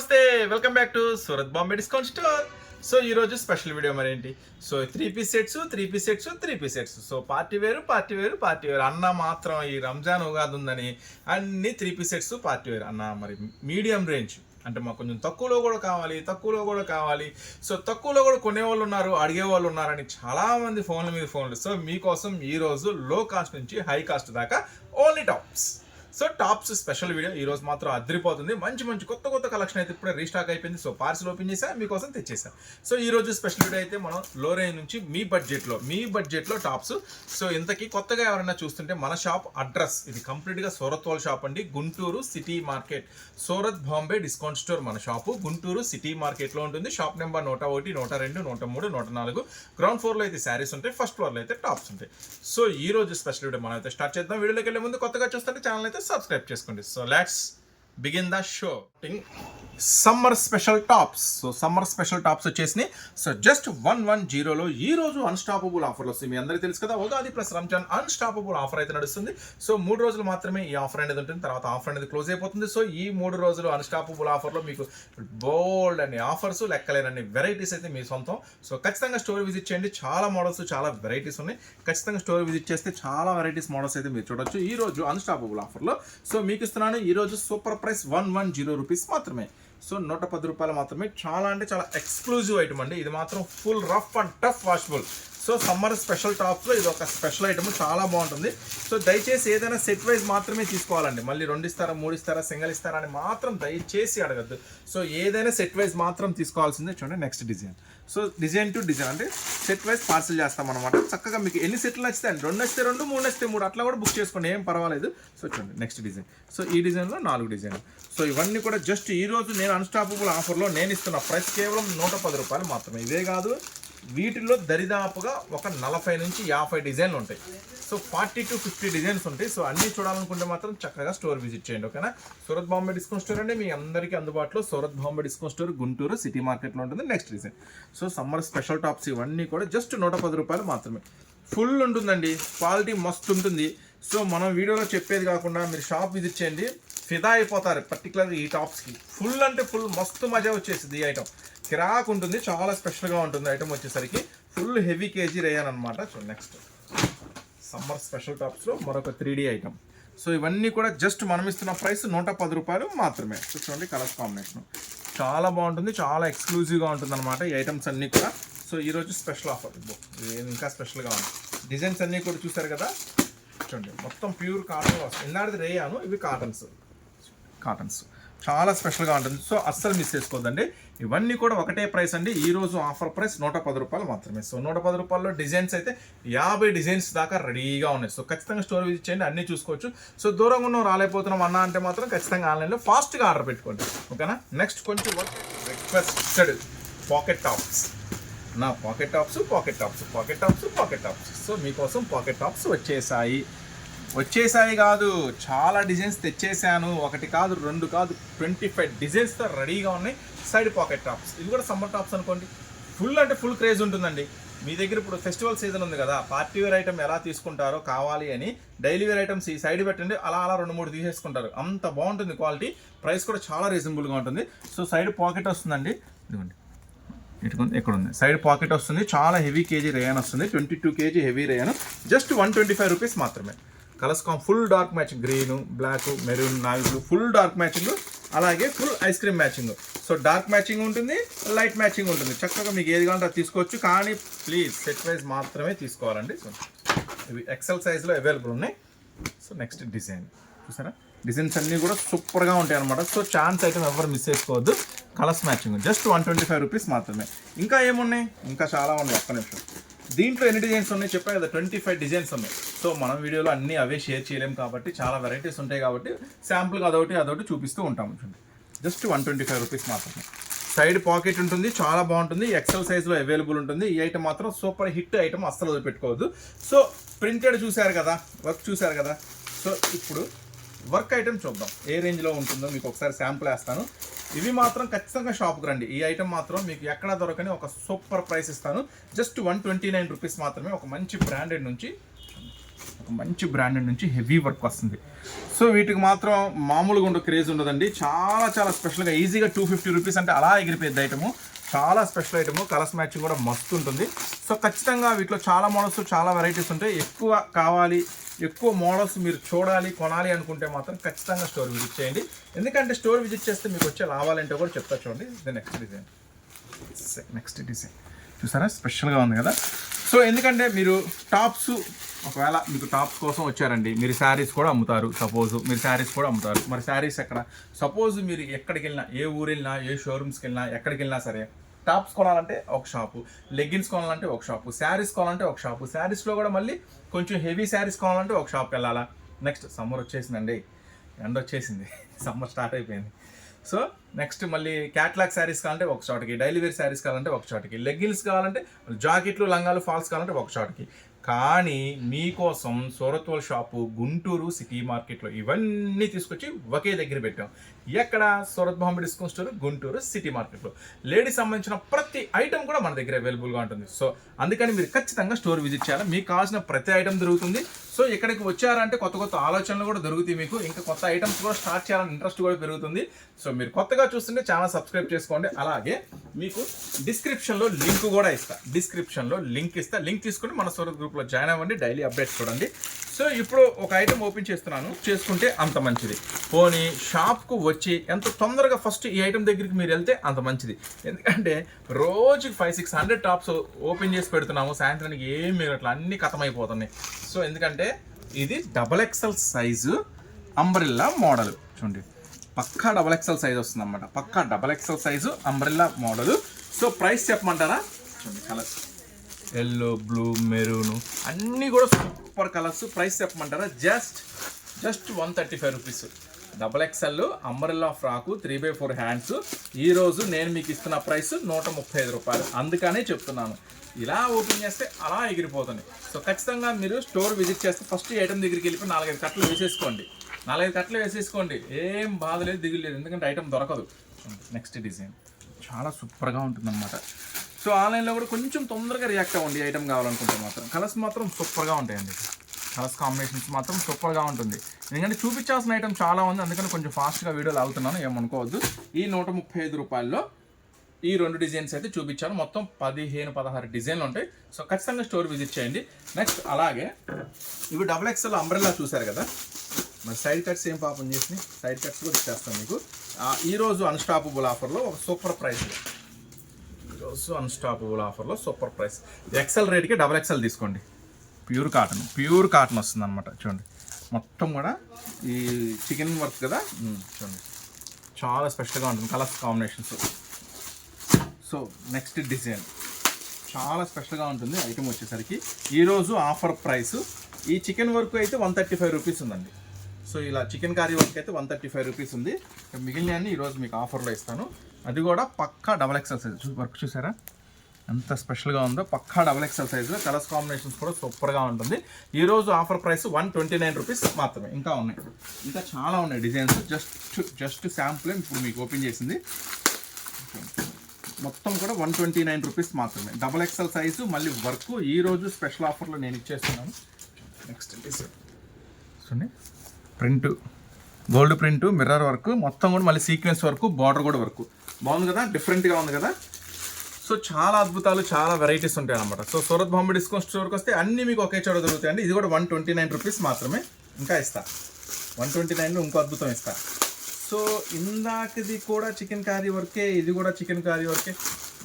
నమస్తే welcome back to Surat Bombay discount store so ఈ రోజు స్పెషల్ వీడియో మరి ఏంటి so three piece sets three piece sets three piece sets so party వేరు party వేరు party వేరు అన్న మాత్రం ఈ రంజాన్ ఉగాది ఉందని అన్ని త్రీ పీస్ సెట్స్ పార్టీ వేరు అన్న మరి మీడియం రేంజ్ అంటే మాకు కొంచెం తక్కువలో కూడా కావాలి తక్కువలో కూడా కావాలి. సో తక్కువలో కూడా కొనేవాళ్ళు ఉన్నారు అడిగే వాళ్ళు ఉన్నారని చాలామంది ఫోన్ల మీద ఫోన్లు సో మీకోసం ఈ రోజు లో కాస్ట్ నుంచి హై కాస్ట్ దాకా only tops so tops special video ఈ రోజు మాత్రం అదిరిపోతుంది. మంచి మంచి కొత్త కొత్త కలెక్షన్ అయితే ఇప్పుడే రీస్టాక్ అయిపోయింది. సో పార్సల్ ఓపెన్ చేసా మీకోసం తెచ్చేసా సో ఈ రోజు స్పెషల్ వీడియో అయితే మనం లో రేంజ్ నుంచి మీ బడ్జెట్లో మీ బడ్జెట్లో టాప్స్. సో ఇంతకీ కొత్తగా ఎవరైనా చూస్తుంటే మన షాప్ అడ్రస్ ఇది కంప్లీట్గా సూరత్ వాళ్ళ షాప్ అండి. Guntur city market Surat Bombay discount store మన షాపు గుంటూరు సిటీ మార్కెట్లో ఉంటుంది. షాప్ నెంబర్ నూట ఒకటి నూట రెండు నూట మూడు నూట నాలుగు. గ్రౌండ్ ఫ్లోర్లో అయితే శారీస్ ఉంటాయి. ఫస్ట్ ఫ్లోర్లో అయితే టాప్స్ ఉంటాయి. సో ఈ రోజు స్పెషల్ వీడియో మనం అయితే స్టార్ట్ చేద్దాం. వీడియోలోకి వెళ్ళే ముందు కొత్తగా చూస్తుంటే ఛానల్ అయితే సబ్స్క్రైబ్ చేసుకోండి. So let's begin the show summer special tops. So summer special tops వచ్చేసి సో జస్ట్ వన్ వన్ జీరోలో ఈ రోజు అన్స్టాపబుల్ ఆఫర్లు వస్తుంది. మీ అందరికీ తెలుసు కదా Ugadi plus Ramzan unstoppable offer అయితే నడుస్తుంది. సో మూడు రోజులు మాత్రమే ఈ ఆఫర్ అనేది ఉంటుంది. తర్వాత ఆఫర్ అనేది క్లోజ్ అయిపోతుంది. సో ఈ మూడు రోజులు అన్స్టాపబుల్ ఆఫర్లో మీకు బోల్డ్ అనే ఆఫర్స్ లెక్కలేనన్ని వెరైటీస్ అయితే మీ సొంతం. సో ఖచ్చితంగా స్టోర్ విజిట్ చేయండి. చాలా మోడల్స్ చాలా వెరైటీస్ ఉన్నాయి. ఖచ్చితంగా స్టోర్ విజిట్ చేస్తే చాలా వెరైటీస్ మోడల్స్ అయితే మీరు చూడొచ్చు. ఈ రోజు అన్స్టాపబుల్ ఆఫర్లో సో మీకు ఇస్తున్నాను ఈ రోజు super price one one zero rupees మాత్రమే. సో నూట పది రూపాయలు మాత్రమే. చాలా అంటే చాలా ఎక్స్క్లూజివ్ ఐటమ్ అండి. ఇది మాత్రం full rough and tough washable so summer special టాప్స్లో ఇది ఒక స్పెషల్ ఐటమ్ చాలా బాగుంటుంది. సో దయచేసి ఏదైనా సెట్ వైజ్ మాత్రమే తీసుకోవాలండి. మళ్ళీ రెండు ఇస్తారా మూడు ఇస్తారా సింగిల్ ఇస్తారా అని మాత్రం దయచేసి అడగద్దు. సో ఏదైనా సెట్ వైజ్ మాత్రం తీసుకోవాల్సిందే. చూడండి next design. So design to design అంటే సెట్ వైజ్ పార్సల్ చేస్తాం అనమాట చక్కగా మీకు ఎన్ని సెట్లు నచ్చితే రెండు నచ్చితే రెండు మూడు నచ్చితే మూడు అట్లా కూడా బుక్ చేసుకోండి. ఏం పర్వాలేదు. సో చూడండి నెక్స్ట్ డిజైన్. సో ఈ డిజైన్లో నాలుగు డిజైన్. సో ఇవన్నీ కూడా జస్ట్ ఈరోజు నేను అన్స్టాపబుల్ ఆఫర్లో నేను ఇస్తున్న ప్రైస్ కేవలం నూట పది రూపాయలు మాత్రమే. ఇదే కాదు వీటిలో దరిదాపుగా ఒక నలభై నుంచి యాభై డిజైన్లు ఉంటాయి. So forty to fifty designs ఉంటాయి. సో అన్నీ చూడాలనుకుంటే మాత్రం చక్కగా స్టోర్ విజిట్ చేయండి ఓకేనా? సూరత్ బాంబే డిస్కౌంట్ స్టోర్ అంటే మీ అందరికీ అందుబాటులో Surat Bombay discount store Guntur city మార్కెట్లో ఉంటుంది. Next design. So summer special tops ఇవన్నీ కూడా జస్ట్ నూట పది రూపాయలు మాత్రమే. ఫుల్ ఉంటుందండి. క్వాలిటీ మస్తు ఉంటుంది. సో మనం వీడియోలో చెప్పేది కాకుండా మీరు షాప్ విజిట్ చేయండి. ఫిదా అయిపోతారు పర్టికులర్ ఈ టాప్స్కి. ఫుల్ అంటే ఫుల్. మస్తు మజా వచ్చేసింది ఈ ఐటమ్ కిరాక్ ఉంటుంది చాలా స్పెషల్గా ఉంటుంది ఐటమ్ వచ్చేసరికి. ఫుల్ హెవీ కేజీ రేయన్ అనమాట సో నెక్స్ట్ సమ్మర్ స్పెషల్ టాప్స్లో మరొక త్రీ డీ ఐటమ్ సో ఇవన్నీ కూడా జస్ట్ మనం ఇస్తున్న ప్రైస్ నూట పది రూపాయలు మాత్రమే. చూడండి కలర్స్ కాంబినేషన్ చాలా బాగుంటుంది చాలా ఎక్స్క్లూజివ్గా ఉంటుంది అనమాట ఈ ఐటమ్స్ అన్నీ కూడా. సో ఈరోజు స్పెషల్ ఆఫర్ ఇంకా స్పెషల్గా ఉంది. డిజైన్స్ అన్నీ కూడా చూసారు కదా? చూడండి మొత్తం ప్యూర్ కాటన్ వస్తుంది ఇందాడిది రేయాను ఇవి కాటన్స్ కాటన్స్ చాలా స్పెషల్గా ఉంటుంది. సో అస్సలు మిస్ చేసుకోవద్దండి. ఇవన్నీ కూడా ఒకటే ప్రైస్ అండి. ఈ రోజు ఆఫర్ ప్రైస్ నూట పది రూపాయలు మాత్రమే. సో నూట పది రూపాయల్లో డిజైన్స్ అయితే యాభై డిజైన్స్ దాకా రెడీగా ఉన్నాయి. సో ఖచ్చితంగా స్టోర్ విజిట్ చేయండి. అన్నీ చూసుకోవచ్చు. సో దూరంగా ఉన్న రాలేకపోతున్నాం అన్న అంటే మాత్రం ఖచ్చితంగా ఆన్లైన్లో ఫాస్ట్గా ఆర్డర్ పెట్టుకోండి. ఓకేనా? నెక్స్ట్ కొంచెం రిక్వెస్టెడ్ పాకెట్ టాప్స్. నా pocket tops pocket tops pocket tops pocket tops. So మీకోసం పాకెట్ టాప్స్ వచ్చేసాయి. వచ్చేసాయి కాదు. చాలా డిజైన్స్ తెచ్చేసాను ఒకటి కాదు రెండు కాదు ట్వంటీ ఫైవ్ డిజైన్స్తో రెడీగా ఉన్నాయి. సైడ్ పాకెట్ టాప్స్ ఇవి కూడా సమ్మర్ టాప్స్ అనుకోండి. ఫుల్ అంటే ఫుల్ క్రేజ్ ఉంటుందండి. మీ దగ్గర ఇప్పుడు ఫెస్టివల్ సీజన్ ఉంది కదా. పార్టీ వేర్ ఐటమ్ ఎలా తీసుకుంటారో కావాలి అని డైలీ వేర్ ఐటమ్స్ ఈ సైడ్ పెట్టండి. అలా అలా రెండు మూడు తీసేసుకుంటారు. అంత బాగుంటుంది క్వాలిటీ ప్రైస్ కూడా చాలా రీజనబుల్గా ఉంటుంది. సో సైడ్ పాకెట్ వస్తుందండి. ఇదిగోండి. ఇటుకుంది ఇక్కడ ఉంది సైడ్ పాకెట్ వస్తుంది. చాలా హెవీ కేజీ రేయన్ వస్తుంది. Twenty two KG heavy rayon. Just one twenty five rupees మాత్రమే. Colours come full dark matching green black maroon navy blue full dark matching అలాగే full ice cream matching. So dark matching ఉంటుంది light matching ఉంటుంది. చక్కగా మీకు ఏది కావాలంటే అది తీసుకోవచ్చు కానీ ప్లీజ్ సెట్ వైజ్ మాత్రమే తీసుకోవాలండి. సో ఇవి ఎక్సెల్ సైజ్లో అవైలబుల్ ఉన్నాయి. సో నెక్స్ట్ డిజైన్ చూసారా? డిజైన్స్ అన్నీ కూడా సూపర్గా ఉంటాయి అనమాట సో ఛాన్స్ అయితే ఎవరు మిస్ చేసుకోవద్దు. Colours matching just one twenty five rupees మాత్రమే. ఇంకా ఏమున్నాయి? ఇంకా చాలా ఉన్నాయి. ఒక్క నిమిషం. దీంట్లో ఎన్ని డిజైన్స్ ఉన్నాయి చెప్పా కదా ట్వంటీ ఫైవ్ డిజైన్స్ ఉన్నాయి. సో మనం వీడియోలో అన్నీ అవే షేర్ చేయలేం కాబట్టి చాలా వెరైటీస్ ఉంటాయి కాబట్టి శాంపుల్గా అదొకటి అదొకటి చూపిస్తూ ఉంటాము చూడండి. Just one twenty five rupees మాత్రమే. సైడ్ పాకెట్ ఉంటుంది చాలా బాగుంటుంది ఎక్సెల్ సైజ్లో అవైలబుల్ ఉంటుంది. ఈ ఐటమ్ మాత్రం సూపర్ హిట్ ఐటమ్ అస్సలు వదిలిపెట్టుకోవద్దు. సో ప్రింటెడ్ చూశారు కదా వర్క్ చూశారు కదా. సో ఇప్పుడు వర్క్ ఐటమ్ చూద్దాం. ఏ రేంజ్లో ఉంటుందో మీకు ఒకసారి శాంపుల్ వేస్తాను. ఇవి మాత్రం ఖచ్చితంగా షాప్కి రండి. ఈ ఐటమ్ మాత్రం మీకు ఎక్కడ దొరకని ఒక సూపర్ ప్రైస్ ఇస్తాను. Just one twenty nine rupees మాత్రమే ఒక మంచి బ్రాండెడ్ నుంచి ఒక మంచి బ్రాండెడ్ నుంచి హెవీ వర్క్ వస్తుంది. సో వీటికి మాత్రం మామూలుగా ఉండే క్రేజ్ ఉండదండి. చాలా చాలా స్పెషల్గా ఈజీగా టూ ఫిఫ్టీ రూపీస్ అంటే అలా ఎగిరిపోయింది ఐటము. చాలా స్పెషల్ ఐటమ్ కలర్స్ మ్యాచింగ్ కూడా మస్తు ఉంటుంది. సో ఖచ్చితంగా వీటిలో చాలా మోడల్స్ చాలా వెరైటీస్ ఉంటాయి. ఎక్కువ కావాలి ఎక్కువ మోడల్స్ మీరు చూడాలి కొనాలి అనుకుంటే మాత్రం ఖచ్చితంగా స్టోర్ విజిట్ చేయండి. ఎందుకంటే స్టోర్ విజిట్ చేస్తే మీకు వచ్చే లాభాలంటే కూడా చెప్తా చూడండి. ఇది నెక్స్ట్ డిజైన్ నెక్స్ట్ డిజైన్ చూసారా? స్పెషల్గా ఉంది కదా. సో ఎందుకంటే మీరు టాప్స్ ఒకవేళ మీకు టాప్స్ కోసం వచ్చారండి మీరు శారీస్ కూడా అమ్ముతారు సపోజ్. మీరు శారీస్ కూడా అమ్ముతారు. మరి శారీస్ ఎక్కడ? సపోజ్ మీరు ఎక్కడికి వెళ్ళినా ఏ ఊరు వెళ్ళినా ఏ షోరూమ్స్కి వెళ్ళినా ఎక్కడికి వెళ్ళినా సరే టాప్స్ కొనాలంటే ఒక షాపు లెగ్గిన్స్ కొనాలంటే ఒక షాపు శారీస్ కొనాలంటే ఒక షాపు శారీస్లో కూడా మళ్ళీ కొంచెం హెవీ శారీస్ కొనాలంటే ఒక షాప్కి వెళ్ళాలా? నెక్స్ట్ సమ్మర్ వచ్చేసిందండి. ఎండ వచ్చేసింది. సమ్మర్ స్టార్ట్ అయిపోయింది. సో నెక్స్ట్ మళ్ళీ క్యాట్లాగ్ శారీస్ కావాలంటే ఒక షాట్కి డైలీ వేర్ శారీస్ కావాలంటే ఒక షాట్కి లెగ్గిన్స్ కావాలంటే జాకెట్లు లంగాలు ఫాల్స్ కావాలంటే ఒక షాట్కి కానీ మీకోసం సూరత్వల్ షాపు గుంటూరు సిటీ మార్కెట్లో ఇవన్నీ తీసుకొచ్చి ఒకే దగ్గర పెట్టాం. ఎక్కడ? Surat Bombay discount store Guntur city మార్కెట్లో లేడీస్ సంబంధించిన ప్రతి ఐటమ్ కూడా మన దగ్గర అవైలబుల్గా ఉంటుంది. సో అందుకని మీరు ఖచ్చితంగా స్టోర్ విజిట్ చేయాలి. మీకు కావాల్సిన ప్రతి ఐటమ్ దొరుకుతుంది. సో ఇక్కడికి వచ్చారంటే కొత్త కొత్త ఆలోచనలు కూడా దొరుకుతాయి మీకు. ఇంకా కొత్త ఐటమ్స్ కూడా స్టార్ట్ చేయాలని ఇంట్రెస్ట్ కూడా పెరుగుతుంది. సో మీరు కొత్తగా చూస్తుంటే ఛానల్ సబ్స్క్రైబ్ చేసుకోండి. అలాగే మీకు డిస్క్రిప్షన్లో లింక్ కూడా ఇస్తా. డిస్క్రిప్షన్లో లింక్ ఇస్తా. లింక్ తీసుకుని మన సూరత్ గ్రూప్లో జాయిన్ అవ్వండి. డైలీ అప్డేట్స్ చూడండి. సో ఇప్పుడు ఒక ఐటమ్ ఓపెన్ చేస్తున్నాను. చేసుకుంటే అంత మంచిది. పోనీ షాప్కు వచ్చి ఎంత తొందరగా ఫస్ట్ ఈ ఐటమ్ దగ్గరికి మీరు వెళ్తే అంత మంచిది. ఎందుకంటే రోజుకి five six hundred tops open చేసి పెడుతున్నాము. సాయంత్రానికి ఏం మీరు అట్లా అన్ని ఖతమైపోతున్నాయి సో ఎందుకంటే ఇది double XL size umbrella model చూడండి. పక్కా డబల్ ఎక్సెల్ సైజ్ వస్తుంది అనమాట పక్కా double XL size umbrella model so price చెప్పమంటారా? చూడండి కలర్స్ ఎల్లో బ్లూ మెరూన్ అన్నీ కూడా సూపర్ కలర్స్ ప్రైస్ చెప్పమంటారా? Just just one thirty five rupees double XL umbrella frock three by four hands. ఈరోజు నేను మీకు ఇస్తున్న ప్రైస్ నూట ముప్పై ఐదు రూపాయలు. అందుకనే చెప్తున్నాను. ఇలా ఓపెన్ చేస్తే అలా ఎగిరిపోతుంది. సో ఖచ్చితంగా మీరు స్టోర్ విజిట్ చేస్తే ఫస్ట్ ఐటమ్ దగ్గరికి వెళ్ళిపోయి నాలుగైదు కట్టలు వేసేసుకోండి. నాలుగైదు కట్టలు వేసేసుకోండి. ఏం బాధ లేదు ఎందుకంటే ఐటమ్ దొరకదు. నెక్స్ట్ డిజైన్ చాలా సూపర్గా ఉంటుందన్నమాట. సో ఆన్లైన్లో కూడా కొంచెం తొందరగా రియాక్ట్ అవ్వండి. ఐటమ్ కావాలనుకుంటే మాత్రం. కలర్స్ మాత్రం సూపర్గా ఉంటాయండి. కలర్స్ కాంబినేషన్స్ మాత్రం సూపర్గా ఉంటుంది. ఎందుకంటే చూపించాల్సిన ఐటమ్ చాలా ఉంది. అందుకని కొంచెం ఫాస్ట్గా వీడియోలు అవుతున్నాను ఏమనుకోవద్దు ఈ నూట ముప్పై ఐదు రూపాయల్లో ఈ రెండు డిజైన్స్ అయితే చూపించాను. మొత్తం పదిహేను పదహారు డిజైన్లు ఉంటాయి. సో ఖచ్చితంగా స్టోర్ విజిట్ చేయండి. నెక్స్ట్ అలాగే ఇవి డబుల్ ఎక్స్ఎల్ అంబ్రెల్లా చూశారు కదా? మరి సైడ్ కట్స్ ఏం పాపం చేసి సైడ్ కట్స్ కూడా ఇచ్చేస్తాను మీకు. ఈరోజు అన్స్టాపబుల్ ఆఫర్లో ఒక సూపర్ ప్రైస్ ఈరోజు అన్స్టాపబుల్ ఆఫర్లో సూపర్ ప్రైస్ ఎక్సెల్ రేట్కి డబల్ ఎక్సెల్ తీసుకోండి. ప్యూర్ కాటన్ ప్యూర్ కాటన్ వస్తుంది అనమాట చూడండి. మొత్తం కూడా ఈ చికెన్ వర్క్ కదా? చూడండి. చాలా స్పెషల్గా ఉంటుంది colours combinations. So next design. చాలా స్పెషల్గా ఉంటుంది ఐటమ్ వచ్చేసరికి. ఈరోజు ఆఫర్ ప్రైస్. ఈ చికెన్ వర్క్ అయితే వన్ థర్టీ ఫైవ్ రూపీస్ ఉందండి. సో ఇలా చికెన్ కర్రీ వర్క్ అయితే వన్ థర్టీ ఫైవ్ రూపీస్ ఉంది. మిగిలిన అన్ని ఈరోజు మీకు ఆఫర్లో ఇస్తాను. అది కూడా పక్కా డబల్ ఎక్సెల్ సైజ్ వర్క్ చూసారా? ఎంత స్పెషల్గా ఉందో పక్కా డబల్ ఎక్సెల్ సైజులో కలర్స్ కాంబినేషన్స్ కూడా సూపర్గా ఉంటుంది. ఈ రోజు offer price one twenty nine rupees మాత్రమే. ఇంకా ఉన్నాయి. ఇంకా చాలా ఉన్నాయి డిజైన్స్. జస్ట్ జస్ట్ శాంపుల్ ఇప్పుడు మీకు ఓపెన్ చేసింది. మొత్తం కూడా వన్ ట్వంటీ నైన్ రూపీస్ మాత్రమే. డబల్ ఎక్సెల్ సైజు మళ్ళీ వర్క్. ఈ రోజు స్పెషల్ ఆఫర్లో నేను ఇచ్చేస్తున్నాను. నెక్స్ట్ డిజైన్ చూడండి. Print. Gold print mirror work. మొత్తం కూడా మళ్ళీ సీక్వెన్స్ వర్క్ బార్డర్ కూడా వర్క్. బాగుంది కదా? డిఫరెంట్గా ఉంది కదా? సో చాలా అద్భుతాలు చాలా వెరైటీస్ ఉంటాయి అనమాట సో సూరత్ బాంబే డిస్కౌంట్ స్టోర్కి వస్తే అన్ని మీకు ఒకే చోట దొరుకుతాయండి. ఇది కూడా వన్ ట్వంటీ నైన్ రూపీస్ మాత్రమే ఇంకా ఇస్తా. వన్ ట్వంటీ నైన్లో ఇంకో అద్భుతం ఇస్తా. సో ఇందాకది కూడా చికెన్ కర్రీ వర్కే ఇది కూడా చికెన్ కర్రీ వర్కే.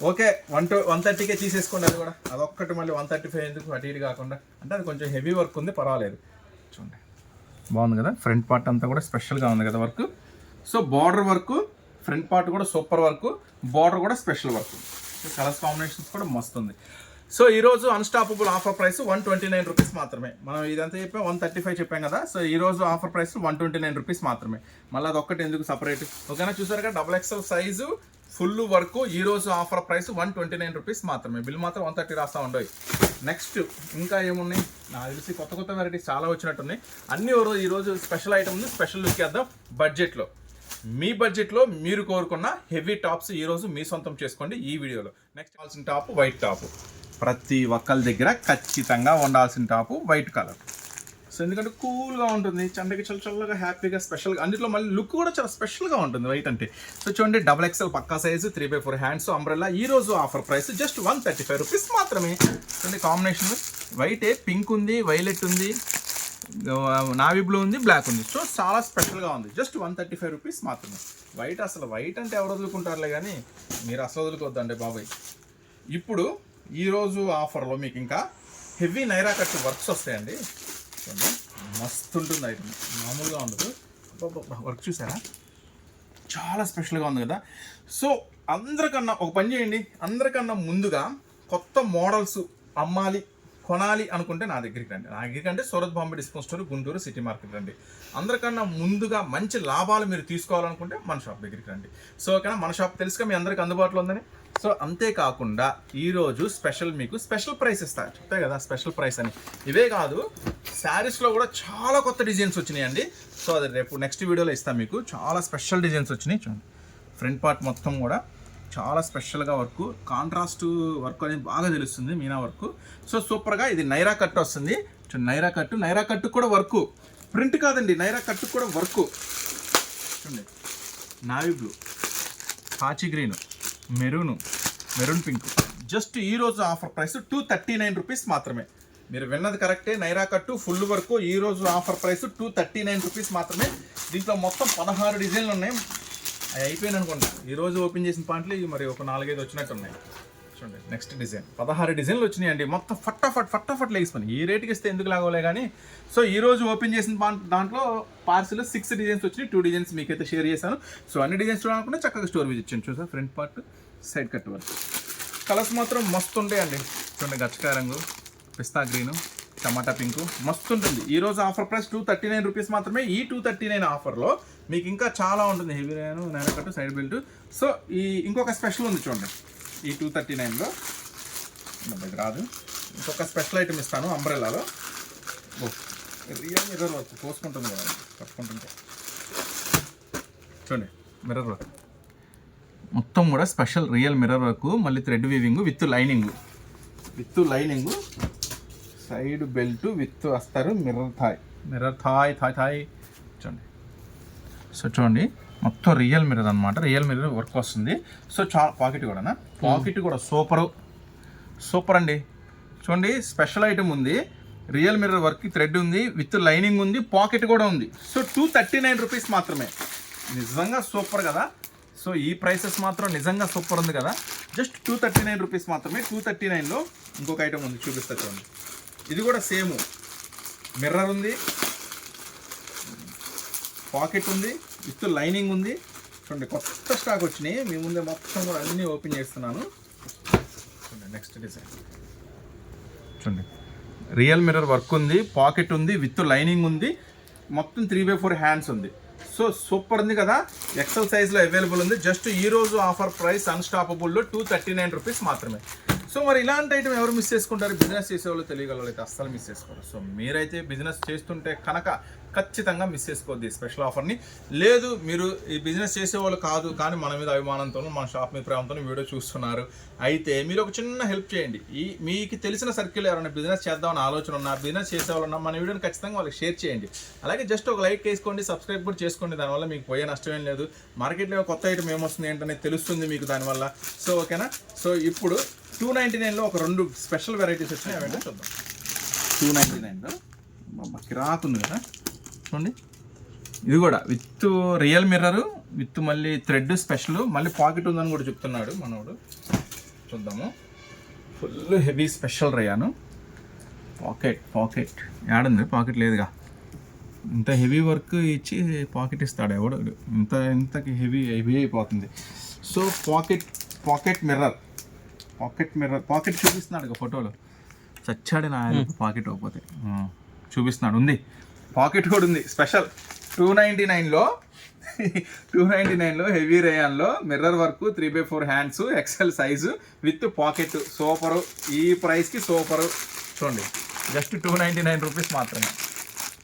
ఓకే వన్ టూ వన్ థర్టీకే తీసేసుకోండి అది కూడా. అదొక్కటి మళ్ళీ వన్ థర్టీ ఫైవ్ ఎందుకు అటు ఇటు కాకుండా. అంటే అది కొంచెం హెవీ వర్క్ ఉంది పర్వాలేదు. చూడండి. బాగుంది కదా? ఫ్రంట్ పార్ట్ అంతా కూడా స్పెషల్గా ఉంది కదా work so border work front part కూడా సూపర్ వర్క్ బార్డర్ కూడా స్పెషల్ వర్క్ కలర్స్ కాంబినేషన్స్ కూడా మస్తు ఉంది. సో ఈరోజు unstoppable offer price one twenty nine rupees మాత్రమే. మనం ఇదంతా చెప్పాం వన్ థర్టీ ఫైవ్ చెప్పాం కదా. సో ఈ రోజు offer price one twenty nine rupees మాత్రమే. మళ్ళీ అది ఒక్కటి ఎందుకు సపరేట్ ఓకేనా? చూసారు కదా double XL size full work ఈ రోజు offer price one twenty nine rupees మాత్రమే. బిల్ మాత్రం వన్ థర్టీ రాస్తా ఉండవు నెక్స్ట్ ఇంకా ఏమున్నాయి? నాకు తెలిసి కొత్త కొత్త వెరైటీస్ చాలా వచ్చినట్టున్నాయి. అన్ని ఈరోజు స్పెషల్ ఐటమ్ ఉంది స్పెషల్ లుక్ చేద్దాం. బడ్జెట్లో మీ బడ్జెట్లో మీరు కోరుకున్న హెవీ టాప్స్ ఈరోజు మీ సొంతం చేసుకోండి ఈ వీడియోలో. నెక్స్ట్ కావాల్సిన టాప్ వైట్ టాప్. ప్రతి ఒక్కరి దగ్గర ఖచ్చితంగా ఉండాల్సిన టాపు వైట్ కలర్. సో ఎందుకంటే కూల్గా ఉంటుంది చండకి చల్ల చల్లగా హ్యాపీగా స్పెషల్గా. అందులో మళ్ళీ లుక్ కూడా చాలా స్పెషల్గా ఉంటుంది వైట్ అంటే. సో చూడండి double XL Pakka size three by four hands umbrella ఈ రోజు offer price just one thirty five rupees మాత్రమే. చూడండి కాంబినేషన్ వైటే పింక్ ఉంది వైలెట్ ఉంది. నావీ బ్లూ ఉంది బ్లాక్ ఉంది. సో చాలా స్పెషల్గా ఉంది. Just one thirty five rupees మాత్రమే. వైట్ అసలు వైట్ అంటే ఎవరు వదులుకుంటారులే కానీ మీరు అసలు వదులుకోవద్దండి బాబాయ్. ఇప్పుడు ఈరోజు ఆఫర్లో మీకు ఇంకా హెవీ నైరా కట్ వర్క్స్ వస్తాయండి. మస్తు ఉంటుంది ఐటమ్ మామూలుగా ఉండదు. వర్క్ చూసారా? చాలా స్పెషల్గా ఉంది కదా. సో అందరికన్నా ఒక పని చేయండి. అందరికన్నా ముందుగా కొత్త మోడల్స్ అమ్మాలి. కొనాలి అనుకుంటే నా దగ్గరికి రండి. నా దగ్గరికి అంటే Surat Bombay discount store Guntur city market రండి. అందరికన్నా ముందుగా మంచి లాభాలు మీరు తీసుకోవాలనుకుంటే మన షాప్ దగ్గరికి రండి. సో ఓకేనా? మన షాప్ తెలుసుగా మీ అందరికి అందుబాటులో ఉందని. సో అంతేకాకుండా ఈరోజు స్పెషల్ మీకు స్పెషల్ ప్రైస్ ఇస్తారు చెప్తాయి కదా స్పెషల్ ప్రైస్ అని. ఇవే కాదు శారీస్లో కూడా చాలా కొత్త డిజైన్స్ వచ్చినాయండి. సో అది రేపు నెక్స్ట్ వీడియోలో ఇస్తాను మీకు. చాలా స్పెషల్ డిజైన్స్ వచ్చినాయి. చూడండి. ఫ్రంట్ పార్ట్ మొత్తం కూడా చాలా స్పెషల్గా వర్క్. కాంట్రాస్ట్ వర్క్ అనేది బాగా తెలుస్తుంది మీనా వర్క్. సో సూపర్గా ఇది నైరా కట్ వస్తుంది. నైరా కట్టు. నైరా కట్టు కూడా వర్క్. ప్రింట్ కాదండి నైరా కట్టు కూడా వర్క్. చూడండి. Navy blue. కాచి green. Maroon. Maroon pink. Just ఈ రోజు offer price two thirty nine rupees మాత్రమే. మీరు విన్నది కరెక్టే నైరా కట్టు ఫుల్ వర్క్. ఈ రోజు offer price two thirty nine rupees మాత్రమే. దీంట్లో మొత్తం పదహారు డిజైన్లు ఉన్నాయి. అవి అయిపోయినాయి అనుకుంటా. ఈరోజు ఓపెన్ చేసిన పాంట్లు ఇవి మరి ఒక నాలుగైదు వచ్చినట్టు ఉన్నాయి చూడండి నెక్స్ట్ డిజైన్ పదహారు డిజైన్లు వచ్చినాయండి. మొత్తం ఫటాఫట్ ఫటాఫట్ లేగిపోయి ఈ రేట్కి ఇస్తే ఎందుకు లాగోలే కానీ సో ఈ రోజు ఓపెన్ చేసిన దాంట్లో పార్సిల్ సిక్స్ డిజైన్స్ వచ్చినాయి. టూ డిజైన్స్ మీకైతే షేర్ చేశాను. సో అన్ని డిజైన్స్ చూడాలనుకుంటే చక్కగా స్టోర్ విజిట్ చేయండి. చూసా ఫ్రంట్ పార్ట్ సైడ్ కట్ వరకు కలర్స్ మాత్రం మస్తు ఉంటాయండి. చూడండి గచ్చకాయ రంగు పిస్తా గ్రీను టమాటా పింకు మస్తు ఉంటుంది. ఈరోజు offer price two thirty nine rupees మాత్రమే. ఈ టూ థర్టీ నైన్ ఆఫర్లో మీకు ఇంకా చాలా ఉంటుంది హెవీ రేను నెరకట్టు సైడ్ బెల్ట్. సో ఈ ఇంకొక స్పెషల్ ఉంది చూడండి. ఈ టూ థర్టీ నైన్లో. దగ్గర రాదు. ఇంకొక స్పెషల్ ఐటమ్ ఇస్తాను అంబ్రెల్లాలో. ఓ రియల్ మిర్రర్ వర్క్ పోసుకుంటుంది కదా కట్టుకుంటుంటే చూడండి మిర్రర్ వర్క్. మొత్తం కూడా స్పెషల్ రియల్ మిర్రర్ వర్క్ మళ్ళీ thread weaving with lining. With lining side belt with వస్తారు mirror Thai. Mirror Thai Thai Thai. So చూడండి మొత్తం రియల్ మిర్రర్ అనమాట రియల్ మిర్రర్ వర్క్ వస్తుంది. సో చాలా పాకెట్ కూడానా? పాకెట్ కూడా సూపరు సూపర్ అండి. చూడండి స్పెషల్ ఐటమ్ ఉంది. రియల్ మిర్రర్ వర్క్ థ్రెడ్ ఉంది విత్ లైనింగ్ ఉంది పాకెట్ కూడా ఉంది. So two thirty nine rupees మాత్రమే. నిజంగా సూపర్ కదా? సో ఈ ప్రైసెస్ మాత్రం నిజంగా సూపర్ ఉంది కదా? Just two thirty nine rupees మాత్రమే. టూ థర్టీ నైన్లో ఇంకొక ఐటమ్ ఉంది చూపిస్తా చూడండి. ఇది కూడా సేమ్ మిర్రర్ ఉంది. పాకెట్ ఉంది విత్ లైనింగ్ ఉంది. చూడండి కొత్త స్టాక్ వచ్చినాయి. మీ ముందే మొత్తం కూడా అన్నీ ఓపెన్ చేస్తున్నాను. చూడండి నెక్స్ట్ డిజైన్ చూడండి రియల్ మిర్రర్ వర్క్ ఉంది పాకెట్ ఉంది విత్ లైనింగ్ ఉంది. మొత్తం త్రీ బై ఫోర్ హ్యాండ్స్ ఉంది. సో సూపర్ ఉంది కదా? ఎక్సెల్ సైజ్లో అవైలబుల్ ఉంది. జస్ట్ ఈ రోజు ఆఫర్ ప్రైస్ అన్స్టాపబుల్లో టూ థర్టీ నైన్ రూపీస్ మాత్రమే. సో మరి ఇలాంటి ఐటమ్ ఎవరు మిస్ చేసుకుంటారు? బిజినెస్ చేసేవాళ్ళు తెలియగలరు అయితే అస్సలు మిస్ చేసుకోరు. సో మీరైతే బిజినెస్ చేస్తుంటే కనుక ఖచ్చితంగా మిస్ చేసుకోవద్దు ఈ స్పెషల్ ఆఫర్ని లేదు మీరు ఈ బిజినెస్ చేసేవాళ్ళు కాదు కానీ మన మీద అభిమానంతోనూ మన షాప్ మీద ప్రేమతో వీడియో చూస్తున్నారు. అయితే మీరు ఒక చిన్న హెల్ప్ చేయండి. ఈ మీకు తెలిసిన సర్కిల్ ఎవరైనా బిజినెస్ చేద్దామని ఆలోచన ఉన్నా బిజినెస్ చేసేవాళ్ళు ఉన్నా మన వీడియోని ఖచ్చితంగా వాళ్ళకి షేర్ చేయండి. అలాగే జస్ట్ ఒక లైక్ వేసుకోండి సబ్స్క్రైబ్ కూడా చేసుకోండి. దానివల్ల మీకు పోయే నష్టం ఏం లేదు. మార్కెట్లో కొత్త ఐటమ్ ఏమొస్తుంది ఏంటనేది తెలుస్తుంది మీకు దానివల్ల. సో ఓకేనా సో ఇప్పుడు టూ నైంటీ నైన్లో ఒక రెండు స్పెషల్ వెరైటీస్ వచ్చినాయి. అవేంటో చూద్దాం. టూ నైంటీ నైన్లో? కిరాకుంది కదా? చూడండి. ఇది కూడా విత్ రియల్ మిర్రర్ విత్ మళ్ళీ థ్రెడ్ స్పెషల్ మళ్ళీ పాకెట్ ఉందని కూడా చెప్తున్నాడు మనోడు. చూద్దాము. Full heavy special rayon pocket pocket. యాడుంది pocket లేదుగా. ఇంత హెవీ వర్క్ ఇచ్చి పాకెట్ ఇస్తాడు ఎవడు? ఇంత ఇంతకి హెవీ హెవీ అయిపోతుంది. So pocket pocket mirror. Pocket mirror pocket చూపిస్తున్నాడు ఇక ఫోటోలో చచ్చాడు నా పాకెట్ అవ్వకపోతే ఆ, చూపిస్తున్నాడు. ఉంది. పాకెట్ కూడా ఉంది. స్పెషల్ టూ నైంటీ నైన్లో టూ నైంటీ నైన్లో heavy రేయాన్లో mirror work three by four hands XL size with pocket super ఈ ప్రైస్కి సూపరు చూడండి. Just two ninety nine rupees మాత్రమే.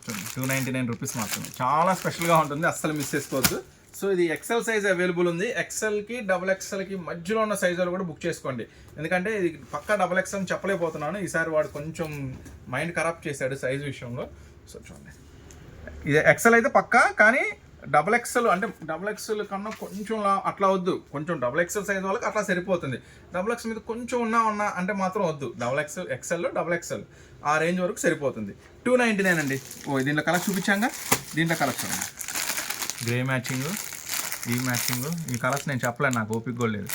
చూడండి. టూ నైంటీ నైన్ రూపీస్ మాత్రమే. చాలా స్పెషల్గా ఉంటుంది. అస్సలు మిస్ చేసుకోవద్దు. సో ఇది ఎక్సెల్ సైజ్ అవైలబుల్ ఉంది. ఎక్సెల్కి డబుల్ ఎక్సెల్కి మధ్యలో ఉన్న సైజులు కూడా బుక్ చేసుకోండి. ఎందుకంటే ఇది పక్కా డబుల్ ఎక్సెల్ అని చెప్పలేకపోతున్నాను. ఈసారి వాడు కొంచెం మైండ్ కరప్ట్ చేశాడు సైజు విషయంలో. సో చూడండి. ఇది ఎక్సెల్ అయితే పక్కా కానీ డబుల్ ఎక్సెల్ అంటే డబుల్ ఎక్సెల్ కన్నా కొంచెం అట్లా వద్దు. కొంచెం డబుల్ ఎక్సెల్ సైజ్ వాళ్ళకి అట్లా సరిపోతుంది. డబుల్ ఎక్సెల్ మీద కొంచెం ఉన్నా ఉన్నా అంటే మాత్రం వద్దు. Double XL XL double XL ఆ రేంజ్ వరకు సరిపోతుంది. టూ నైంటీ నైన్ అండి. ఓ దీంట్లో కలర్ చూపించాంగా? దీంట్లో కలర్ చూడండి. గ్రే మ్యాచింగ్ e ఈ మ్యాచింగ్ ఈ కలర్స్ నేను చెప్పలేను నాకు ఓపిక కూడా లేదు.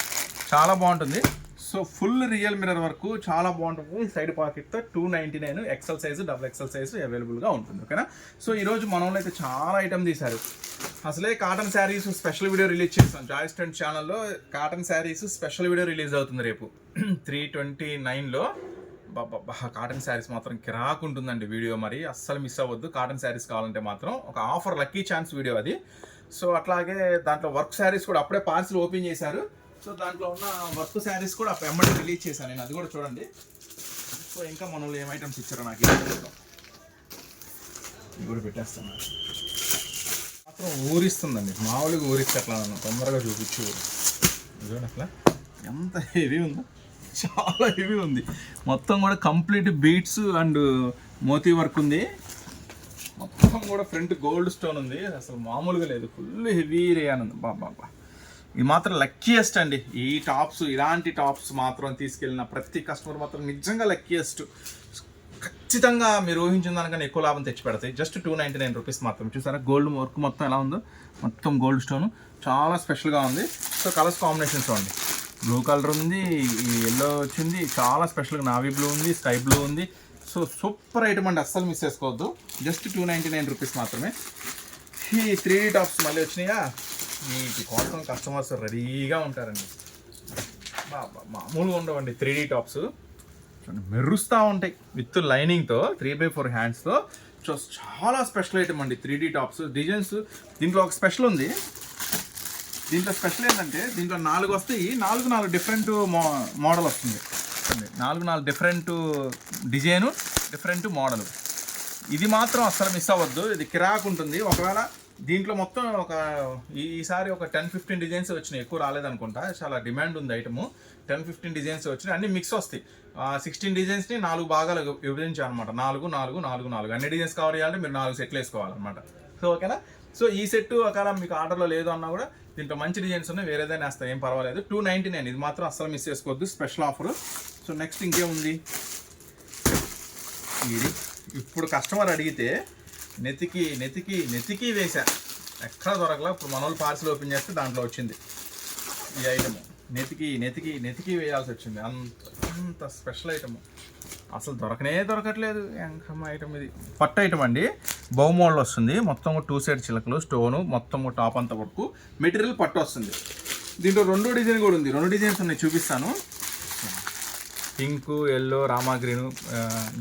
చాలా బాగుంటుంది. సో ఫుల్ రియల్ మిర్రర్ వరకు చాలా బాగుంటుంది. Side పాకెట్తో two ninety nine XL size double XL size అవైలబుల్గా ఉంటుంది ఓకేనా సో ఈరోజు మన అయితే చాలా ఐటమ్ తీశారు. అసలే cotton saris special video release చేస్తాం జాయ్ స్టెంట్ ఛానల్లో cotton saris special video release అవుతుంది రేపు. త్రీ ట్వంటీ నైన్లో కాటన్ శారీస్ మాత్రం కిరాక్ ఉంటుందండి వీడియో మరి. అస్సలు మిస్ అవ్వద్దు. కాటన్ శారీస్ కావాలంటే మాత్రం ఒక ఆఫర్ లక్కీ ఛాన్స్ వీడియో అది. సో అట్లాగే దాంట్లో వర్క్ శారీస్ కూడా అప్పుడే పార్సిల్ ఓపెన్ చేశారు. సో దాంట్లో ఉన్న వర్క్ శారీస్ కూడా అప్పుడు రిలీజ్ చేశాను నేను. అది కూడా చూడండి. సో ఇంకా మనలో ఏం ఐటమ్స్ ఇచ్చారో నాకు ఇది కూడా పెట్టేస్తాను. మాత్రం ఊరిస్తుందండి. మామూలుగా ఊరిస్తే అట్లా నన్ను తొందరగా చూపించు. చూడండి అట్లా? ఎంత హెవీ ఉందో. చాలా హెవీ ఉంది. మొత్తం కూడా కంప్లీట్ బీట్స్ అండ్ మోతీ వర్క్ ఉంది. మొత్తం కూడా ఫ్రంట్ గోల్డ్ స్టోన్ ఉంది. అసలు మామూలుగా లేదు. ఫుల్ హెవీ రేయాన్ ఉంది బాబా ఇది మాత్రం లక్కీయెస్ట్ అండి. ఈ టాప్స్ ఇలాంటి టాప్స్ మాత్రం తీసుకెళ్ళిన ప్రతి కస్టమర్ మాత్రం నిజంగా లక్కీయెస్ట్ ఖచ్చితంగా మీరు ఊహించిన దానికన్నా ఎక్కువ లాభం తెచ్చి పెడతాయి. Just two ninety nine rupees మాత్రం చూసారా? గోల్డ్ వర్క్ మొత్తం ఎలా ఉందో? మొత్తం గోల్డ్ స్టోన్. చాలా స్పెషల్గా ఉంది. సో కలర్స్ కాంబినేషన్స్ చూడండి. బ్లూ కలర్ ఉంది ఈ ఎల్లో వచ్చింది చాలా స్పెషల్గా నావీ బ్లూ ఉంది స్కై బ్లూ ఉంది. సో సూపర్ ఐటమ్ అండి అస్సలు మిస్ చేసుకోవద్దు. Just two ninety nine rupees మాత్రమే. ఈ త్రీ డీ టాప్స్ మళ్ళీ వచ్చినాయా? మీకు కోసం కస్టమర్స్ రెడీగా ఉంటారండి. బాబా మామూలుగా ఉండవండి త్రీ డీ టాప్స్ మెరుస్తూ ఉంటాయి. విత్ లైనింగ్తో త్రీ బై ఫోర్ హ్యాండ్స్తో చాలా స్పెషల్ ఐటమ్ అండి త్రీ డీ టాప్స్ డిజైన్స్ దీంట్లో ఒక స్పెషల్ ఉంది. దీంట్లో స్పెషల్ ఏంటంటే దీంట్లో నాలుగు వస్తాయి. నాలుగు నాలుగు డిఫరెంట్ మో మోడల్ వస్తుంది. నాలుగు నాలుగు డిఫరెంట్ డిజైను డిఫరెంట్ మోడల్ ఇది మాత్రం అస్సలు మిస్ అవ్వద్దు. ఇది కిరాక్ ఉంటుంది. ఒకవేళ దీంట్లో మొత్తం ఒక ఈసారి ఒక టెన్ ఫిఫ్టీన్ డిజైన్స్ వచ్చినాయి. ఎక్కువ రాలేదనుకుంటా. చాలా డిమాండ్ ఉంది ఐటమ్ టెన్ ఫిఫ్టీన్ డిజైన్స్ వచ్చినాయి. అన్ని మిక్స్ వస్తాయి. సిక్స్టీన్ డిజైన్స్ని నాలుగు భాగాలు విభజించాను అనమాట నాలుగు నాలుగు నాలుగు నాలుగు. అన్ని డిజైన్స్ కవర్ చేయాలంటే మీరు నాలుగు సెట్లు వేసుకోవాలన్నమాట. సో ఓకేనా సో ఈ సెట్ ఒకవేళ మీకు ఆర్డర్లో లేదు అన్నా కూడా దీంట్లో మంచి డిజైన్స్ ఉన్నాయి వేరేదైనా వేస్తాయి ఏం పర్వాలేదు. టూ నైంటీ నైన్ ఇది మాత్రం అస్సలు మిస్ చేసుకోవద్దు స్పెషల్ ఆఫర్ సో నెక్స్ట్ ఇంకేముంది? ఇది ఇప్పుడు కస్టమర్ అడిగితే నెతికి నెతికి నెతికి వేసా ఎక్కడ దొరకలా ఇప్పుడు మన వాళ్ళు పార్సిల్ ఓపెన్ చేస్తే దాంట్లో వచ్చింది. ఈ ఐటమ్ నెతికి నెతికి నెతికి వేయాల్సి వచ్చింది. అంత అంత స్పెషల్ ఐటమ్. అసలు దొరకనే దొరకట్లేదు. ఎంకమ్మ ఐటమ్ ఇది. పట్టు ఐటమ్ అండి. బౌ మోడల్ వస్తుంది. మొత్తం టూ సైడ్ చిలకలు స్టోను మొత్తం టాప్ అంత వరకు మెటీరియల్ పట్టు వస్తుంది. దీంట్లో రెండో డిజైన్ కూడా ఉంది. రెండు డిజైన్స్ ఉన్నాయి చూపిస్తాను. Pink yellow Rama green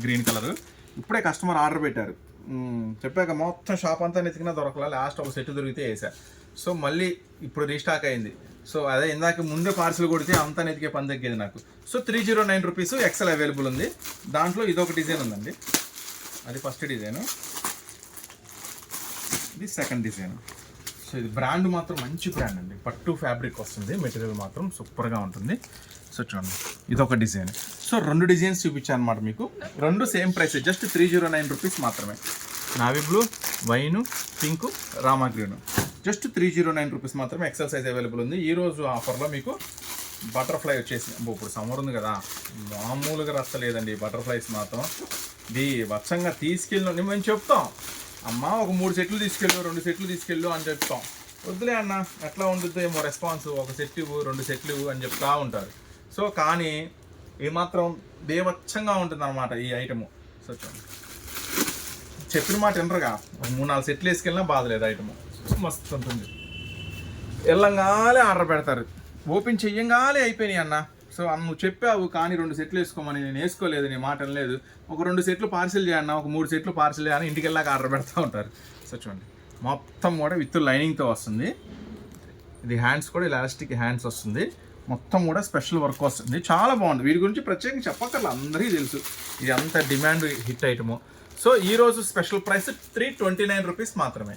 green colour. ఇప్పుడే కస్టమర్ ఆర్డర్ పెట్టారు. చెప్పాక మొత్తం షాప్ అంతా నెతికినా దొరకలే. లాస్ట్ ఒక సెట్ దొరికితే వేసా. సో మళ్ళీ ఇప్పుడు రీస్టాక్ అయింది. సో అదే ఇందాక ముందే పార్సిల్ కొడితే అంతా నెతికే పని తగ్గేది నాకు. So three zero nine rupees XL available ఉంది. దాంట్లో ఇదొక డిజైన్ ఉందండి. అది ఫస్ట్ డిజైను. ఇది సెకండ్ డిజైన్. సో ఇది బ్రాండ్ మాత్రం మంచి బ్రాండ్ అండి. పట్టు ఫ్యాబ్రిక్ వస్తుంది. మెటీరియల్ మాత్రం సూపర్గా ఉంటుంది. సో చూడండి ఇది ఒక డిజైన్. సో రెండు డిజైన్స్ చూపించాను అనమాట మీకు. రెండు same price just three zero nine rupees మాత్రమే. Navy blue wine pink Rama green just three zero nine rupees మాత్రమే ఎక్సెల్ సైజ్ అవైలబుల్ ఉంది. ఈ రోజు ఆఫర్లో మీకు బటర్ఫ్లై వచ్చేసి ఇప్పుడు సమ్మర్ ఉంది కదా. మామూలుగా రస్తలేదండి బటర్ఫ్లైస్ మాత్రం. ఇది వచ్చంగా తీసుకెళ్ళి మేము చెప్తాం. అమ్మ ఒక మూడు సెట్లు తీసుకెళ్ళు రెండు సెట్లు తీసుకెళ్ళు అని చెప్తాం. వద్దులే అన్న ఎట్లా ఉంటుందో ఏమో రెస్పాన్స్ ఒక సెట్ ఇవ్వు రెండు సెట్లు ఇవ్వు అని చెప్తా ఉంటారు. సో కానీ ఏమాత్రం దేవచ్చంగా ఉంటుంది అనమాట ఈ ఐటము సో చూడండి. చెప్పిన మాట వినరుగా. ఒక మూడు నాలుగు సెట్లు వేసుకెళ్ళినా బాధలేదు ఐటమ్. మస్తు ఉంటుంది. వెళ్ళంగానే ఆర్డర్ పెడతారు. ఓపెన్ చెయ్యంగానే అయిపోయినాయి అన్న. సో అన్న నువ్వు చెప్పావు కానీ రెండు సెట్లు వేసుకోమని నేను వేసుకోలేదు నీ మాట లేదు ఒక రెండు సెట్లు పార్సిల్ చేయన్న ఒక మూడు సెట్లు పార్సిల్ చేయని ఇంటికి వెళ్ళాక ఆర్డర్ పెడతా ఉంటారు. సో చూడండి. మొత్తం కూడా విత్ లైనింగ్తో వస్తుంది. ఇది హ్యాండ్స్ కూడా ఎలాస్టిక్ హ్యాండ్స్ వస్తుంది. మొత్తం కూడా స్పెషల్ వర్క్ వస్తుంది. చాలా బాగుంది. వీటి గురించి ప్రత్యేకంగా చెప్పక్కర్లేదు. అందరికీ తెలుసు. ఇది అంత డిమాండ్ హిట్ ఐటము. సో ఈరోజు special price three twenty nine rupees మాత్రమే.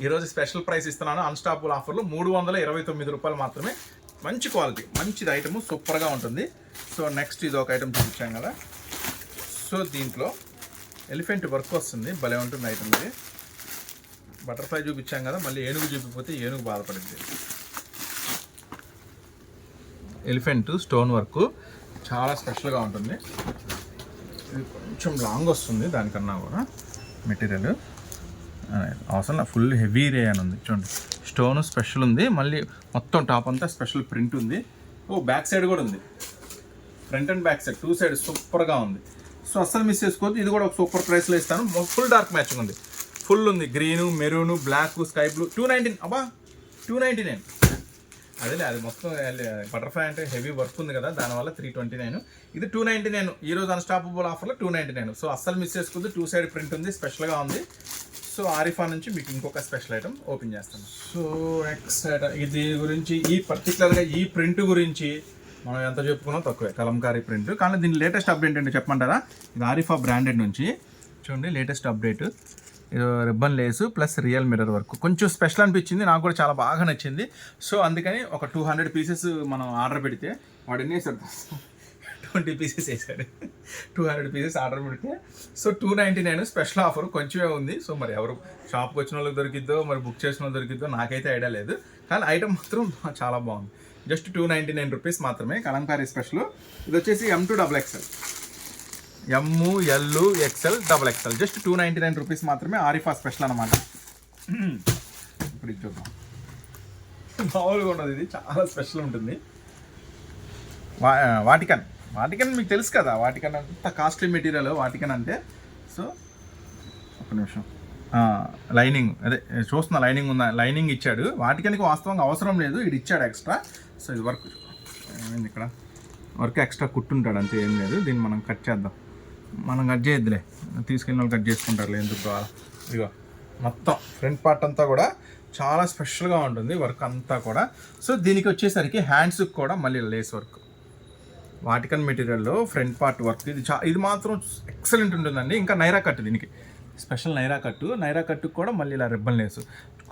ఈరోజు స్పెషల్ ప్రైస్ ఇస్తున్నాను. అన్స్టాపుల్ ఆఫర్లో మూడు వందల ఇరవై తొమ్మిది రూపాయలు మాత్రమే. మంచి క్వాలిటీ మంచిది ఐటమ్ సూపర్గా ఉంటుంది. సో నెక్స్ట్ ఇది ఒక ఐటమ్ చూపించాం కదా. సో దీంట్లో ఎలిఫెంట్ వర్క్ వస్తుంది. భలే ఉంటుంది ఐటమ్ ఇది. బటర్ఫ్లై చూపించాం కదా. మళ్ళీ ఏనుగు చూపిపోతే ఏనుగు బాధపడింది. ఎలిఫెంట్ స్టోన్ వర్క్ చాలా స్పెషల్గా ఉంటుంది. ఇది కొంచెం లాంగ్ వస్తుంది దానికన్నా కూడా మెటీరియల్. అవసరం ఫుల్ హెవీ రే అని ఉంది. చూడండి. స్టోన్ స్పెషల్ ఉంది. మళ్ళీ మొత్తం టాప్ అంతా స్పెషల్ ప్రింట్ ఉంది. ఓ బ్యాక్ సైడ్ కూడా ఉంది. Front and back side two side సూపర్గా ఉంది. సో అస్సలు మిస్ చేసుకోవద్దు. ఇది కూడా ఒక సూపర్ ప్రైస్లో ఇస్తాను. ఫుల్ డార్క్ మ్యాచింగ్ ఉంది. ఫుల్ ఉంది. Green maroon black sky blue. Two ninety అబ్బా టూ నైంటీ నైన్. అదేలే అది మొత్తం బటర్ఫ్లై అంటే హెవీ వర్క్ ఉంది కదా దానివల్ల త్రీ ట్వంటీ నైన్ ఇది టూ నైంటీ నైన్ ఈ రోజు అన్స్టాపబుల్ ఆఫర్లో టూ నైంటీ నైన్ సో అస్సలు మిస్ చేసుకోవద్దు. టూ సైడ్ ప్రింట్ ఉంది స్పెషల్గా ఉంది. సో ఆరిఫా నుంచి మీకు ఇంకొక స్పెషల్ ఐటమ్ ఓపెన్ చేస్తాను. సో నెక్స్ట్ ఐటమ్ ఇది గురించి ఈ పర్టికులర్గా ఈ ప్రింట్ గురించి మనం ఎంత చెప్పుకున్నా? తక్కువే. కలంకారీ ప్రింట్ కానీ దీని లేటెస్ట్ అప్డేట్ ఏంటో చెప్పమంటారా? ఇది ఆరిఫా బ్రాండెడ్ నుంచి. చూడండి latest update ribbon lace plus real mirror work. కొంచెం స్పెషల్ అనిపించింది నాకు కూడా చాలా బాగా నచ్చింది. సో అందుకని ఒక టూ హండ్రెడ్ పీసెస్ మనం ఆర్డర్ పెడితే వాడు ఎన్ని వేసాడు ట్వంటీ పీసెస్ వేసాడు టూ హండ్రెడ్ పీసెస్ ఆర్డర్ పెడితే. So two ninety nine special offer కొంచెమే ఉంది. సో మరి ఎవరు షాప్కి వచ్చిన వాళ్ళకి దొరికిద్దో మరి బుక్ చేసిన వాళ్ళకి దొరికిద్దో నాకైతే ఐడియా లేదు. కానీ ఐటమ్ మాత్రం చాలా బాగుంది. Just two ninety nine rupees మాత్రమే కలంకారీ స్పెషల్. ఇది వచ్చేసి M two double XL M L XL double XL just two ninety nine rupees మాత్రమే ఆరిఫా స్పెషల్ అనమాట ఇప్పుడు ఇది చూద్దాం. మామూలుగా ఉండదు ఇది చాలా స్పెషల్ ఉంటుంది. వా వాటికన్ వాటికన్ మీకు తెలుసు కదా వాటికన్ అంత కాస్ట్లీ మెటీరియల్ వాటికన్ అంటే. సో ఒక నిమిషం. లైనింగ్ అదే చూస్తున్న లైనింగ్ ఉందా? లైనింగ్ ఇచ్చాడు. వాటికనికి వాస్తవంగా అవసరం లేదు ఇది ఇచ్చాడు ఎక్స్ట్రా సో ఇది వర్క్ ఏమైంది ఇక్కడ? వర్క్ ఎక్స్ట్రా కుట్టుంటాడు అంతే ఏం లేదు. దీన్ని మనం కట్ చేద్దాం. మనం కట్ చేయొద్దులే. తీసుకెళ్ళిన వాళ్ళు కట్ చేసుకుంటారులే ఎందుకు ఇదిగో మొత్తం ఫ్రంట్ పార్ట్ అంతా కూడా చాలా స్పెషల్గా ఉంటుంది వర్క్ అంతా కూడా. సో దీనికి వచ్చేసరికి హ్యాండ్స్కి కూడా మళ్ళీ లేస్ వర్క్ వాటికన్ మెటీరియల్లో ఫ్రంట్ పార్ట్ వర్క్ ఇది చా ఇది మాత్రం ఎక్సలెంట్ ఉంటుందండి. ఇంకా నైరా కట్ దీనికి. స్పెషల్ నైరా కట్టు నైరా కట్టుకు కూడా మళ్ళీ ఇలా రిబ్బన్ లేసు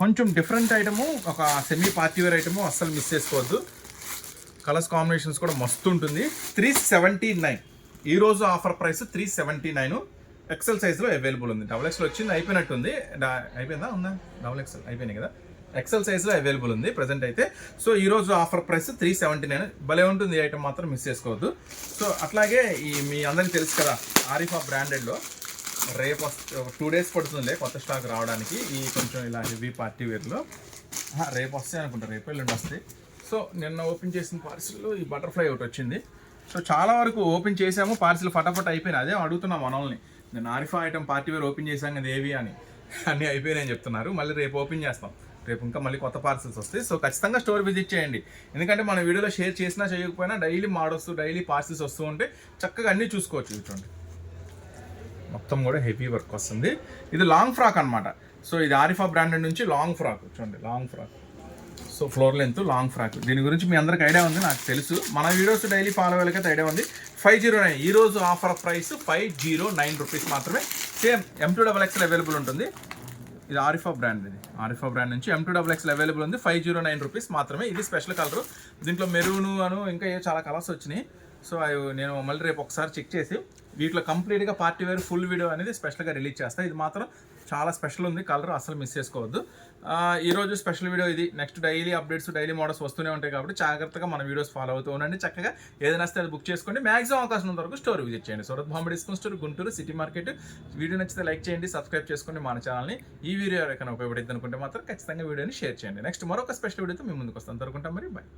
కొంచెం డిఫరెంట్ ఐటము ఒక సెమీ పార్టీ వేర్ ఐటము అస్సలు మిస్ చేసుకోవద్దు. కలర్స్ కాంబినేషన్స్ కూడా మస్తు ఉంటుంది. త్రీ సెవెంటీ నైన్ ఈరోజు offer price three seventy nine. XL సైజ్లో అవైలబుల్ ఉంది. డబుల్ ఎక్స్ఎల్ వచ్చింది అయిపోయినట్టుంది. అయిపోయిందా? ఉందా? డబుల్ ఎక్స్ఎల్ అయిపోయినాయి కదా. ఎక్సెల్ సైజ్లో అవైలబుల్ ఉంది ప్రజెంట్ అయితే. సో ఈ రోజు offer price three seventy nine. భలే ఉంటుంది ఈ ఐటమ్ మాత్రం మిస్ చేసుకోవద్దు. సో అట్లాగే ఈ మీ అందరికీ తెలుసు కదా ఆరిఫా బ్రాండెడ్లో రేపు టూ డేస్ పడుతుందిలే కొత్త స్టాక్ రావడానికి. ఈ కొంచెం ఇలా హెవీ పార్టీ వేర్లో రేపు వస్తాయి అనుకుంటా రేపు ఎల్లుండి వస్తాయి. సో నిన్న ఓపెన్ చేసిన పార్సిల్లో ఈ బటర్ఫ్లై ఒకటి వచ్చింది. సో చాలా వరకు ఓపెన్ చేసాము పార్సిల్ ఫటాఫట్ అయిపోయినాయి అదే అడుగుతున్నాం మనల్ని. నేను Arifa item party wear open చేశాం కదా ఏవి? అని. అన్నీ అయిపోయినాయని చెప్తున్నారు. మళ్ళీ రేపు ఓపెన్ చేస్తాం. రేపు ఇంకా మళ్ళీ కొత్త పార్సిల్స్ వస్తాయి. సో ఖచ్చితంగా స్టోర్ విజిట్ చేయండి. ఎందుకంటే మన వీడియోలో షేర్ చేసినా చేయకపోయినా డైలీ మోడల్స్ డైలీ పార్సిల్స్ వస్తూ ఉంటే చక్కగా అన్నీ చూసుకోవచ్చు చూడండి. మొత్తం కూడా హెవీ వర్క్ వస్తుంది. ఇది లాంగ్ ఫ్రాక్ అన్నమాట. సో ఇది ఆరిఫా బ్రాండెడ్ నుంచి లాంగ్ ఫ్రాక్. చూడండి long frock. So floor length long frock. దీని గురించి మీ అందరికి ఐడియా ఉంది నాకు తెలుసు. మన వీడియోస్ డైలీ ఫాలో అయ్యేకైతే ఐడియా ఉంది. Five zero nine. ఈ రోజు offer price five zero nine rupees మాత్రమే. Same M two double XL available ఉంటుంది. ఇది ఆరిఫా బ్రాండ్ ఇది. ఆరిఫా బ్రాండ్ నుంచి M two double XL available ఉంది. ఫైవ్ జీరో నైన్ రూపీస్ మాత్రమే. ఇది స్పెషల్ కలర్ దీంట్లో మెరూను అను ఇంకా ఏ చాలా కలర్స్ వచ్చినాయి. సో అవి నేను మళ్ళీ రేపు ఒకసారి చెక్ చేసి వీటిలో కంప్లీట్గా పార్టీ వేర్ ఫుల్ వీడియో అనేది స్పెషల్గా రిలీజ్ చేస్తాను ఇది మాత్రం చాలా స్పెషల్ ఉంది. కలర్ అసలు మిస్ చేసుకోవద్దు. ఈరోజు ఈ రోజు స్పెషల్ వీడియో ఇది. Next daily updates daily models వస్తూనే ఉంటాయి కాబట్టి జాగ్రత్తగా మన వీడియోస్ ఫాలో అవుతూ ఉండండి. చక్కగా ఏదైనా వస్తే అది బుక్ చేసుకోండి. మాక్సిమం అవకాశం ఉన్న వరకు స్టోర్ విజిట్ చేయండి. Surat Bombay discount store Guntur city market video నచ్చితే లైక్ చేయండి సబ్స్క్రైబ్ చేసుకోండి మన ఛానల్ని ఈ వీడియో ఎవరికైనా ఉపయోగపడింది అనుకుంటే మాత్రం ఖచ్చితంగా వీడియోని షేర్ చేయండి. నెక్స్ట్ మరొక స్పెషల్ వీడియోతో మీ ముందుకు వస్తాను. అనుకుంటాం మరి. బాయ్